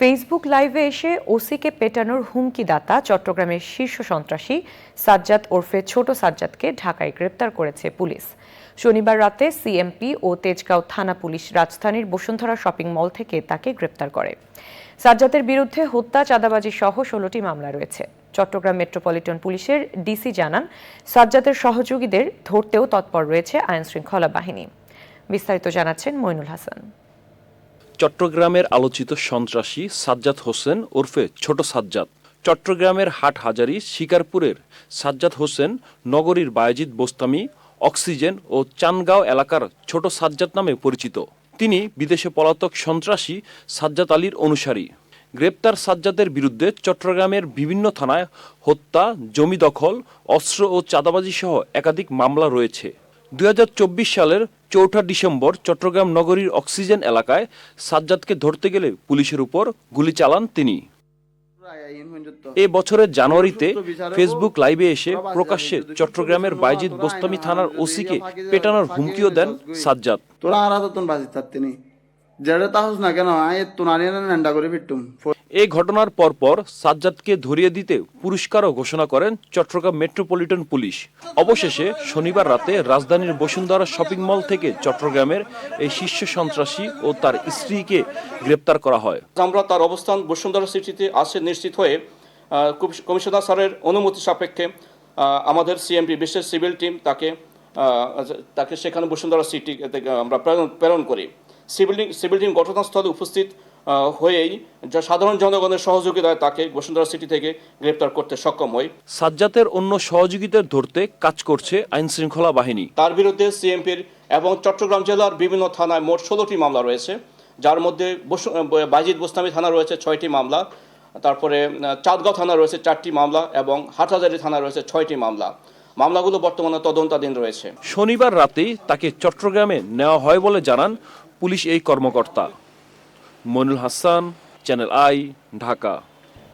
Facebook লাইভে এসে ওসিকে পেটানোর হুমকিদাতা চট্টগ্রামের শীর্ষ সন্ত্রাসী সাজ্জাদ ওরফে ছোট সাজ্জাদকে ঢাকায় গ্রেপ্তার করেছে পুলিশ। শনিবার রাতে সিএমপি ও তেজগাঁও থানা পুলিশ রাজধানীর বসুন্ধরা শপিং মল থেকে তাকে গ্রেপ্তার করে। সাজ্জাদের বিরুদ্ধে হত্যা, চাঁদাবাজি সহ ষোলোটি মামলা রয়েছে। চট্টগ্রাম মেট্রোপলিটন পুলিশের ডিসি জানান, সাজ্জাদের সহযোগীদের ধরতেও তৎপর রয়েছে আইনশৃঙ্খলা বাহিনী। বিস্তারিত জানাচ্ছেন মইনুল হাসান। চট্টগ্রামের আলোচিত সন্ত্রাসী সাজ্জাদ হোসেন ওরফে ছোট সাজ্জাদ। চট্টগ্রামের হাটহাজারি শিকারপুরের সাজ্জাদ হোসেন, নগরীর বায়েজিদ বোস্তামি, অক্সিজেন ও চানগাঁও এলাকার ছোট সাজ্জাদ নামে পরিচিত। তিনি বিদেশে পলাতক সন্ত্রাসী সাজ্জাদ আলীর অনুসারী। গ্রেপ্তার সাজ্জাদের বিরুদ্ধে চট্টগ্রামের বিভিন্ন থানায় হত্যা, জমি দখল, অস্ত্র ও চাঁদাবাজি সহ একাধিক মামলা রয়েছে। দুই হাজার চব্বিশ সালের চৌঠা ডিসেম্বর চট্টগ্রাম নগরীর অক্সিজেন এলাকায় সাজ্জাদকে ধরতে গেলে পুলিশের উপর গুলি চালান তিনি। এ বছরের জানুয়ারিতে ফেসবুক লাইভে এসে প্রকাশ্যে চট্টগ্রামের বাইজিদ বোস্তামি থানার ওসিকে পেটানোর হুমকিও দেন সাজ্জাদ। তোরা আর বাজি তিনি। যেটা তাহস না কেন আয় তুনানি নান্ডা করে ফিরতুম। এ ঘটনার পরপর সাজ্জাদকে ধরিয়ে দিতে পুরস্কারও ঘোষণা করেন চট্টগ্রাম মেট্রোপলিটন পুলিশ। অবশেষে শনিবার রাতে রাজধানীর বসুন্ধরা শপিং মল থেকে চট্টগ্রামের এই শীর্ষ সন্ত্রাসী ও তার স্ত্রীকে গ্রেপ্তার করা হয়। আমরা তার অবস্থান বসুন্ধরা সিটিতে আসে নিশ্চিত হয়ে কমিশনার স্যারের অনুমতি সাপেক্ষে আমাদের সিএমপি বিশেষ সিভিল টিম তাকে তাকে সেখানে বসুন্ধরা সিটি থেকে আমরা প্রেরণ প্রেরণ করি। সিভিল সিভিল ঘটনাস্থলে উপস্থিত হয়েই যা সাধারণ জনগণের সহযোগিতায় তাকে বসুন্ধরা সিটি থেকে গ্রেপ্তার করতে সক্ষম হয় সাজ্জাতের অন্য সহযোগীদের ধরতে কাজ করছে আইন শৃঙ্খলা বাহিনী। তার বিরুদ্ধে সিএমপির এবং চট্টগ্রাম জেলার বিভিন্ন থানায় মোট ষোলোটি মামলা রয়েছে যার মধ্যে বাজিদ বোস্তামি থানা রয়েছে ছয়টি মামলা তারপরে চাঁদগাঁও থানা রয়েছে চারটি মামলা এবং হাটহাজারি থানা রয়েছে ছয়টি মামলা। মামলাগুলো বর্তমানে তদন্তাধীন রয়েছে। শনিবার রাতেই তাকে চট্টগ্রামে নেওয়া হয় বলে জানান পুলিশ এই কর্মকর্তা। Monul Hasan channel I Dhaka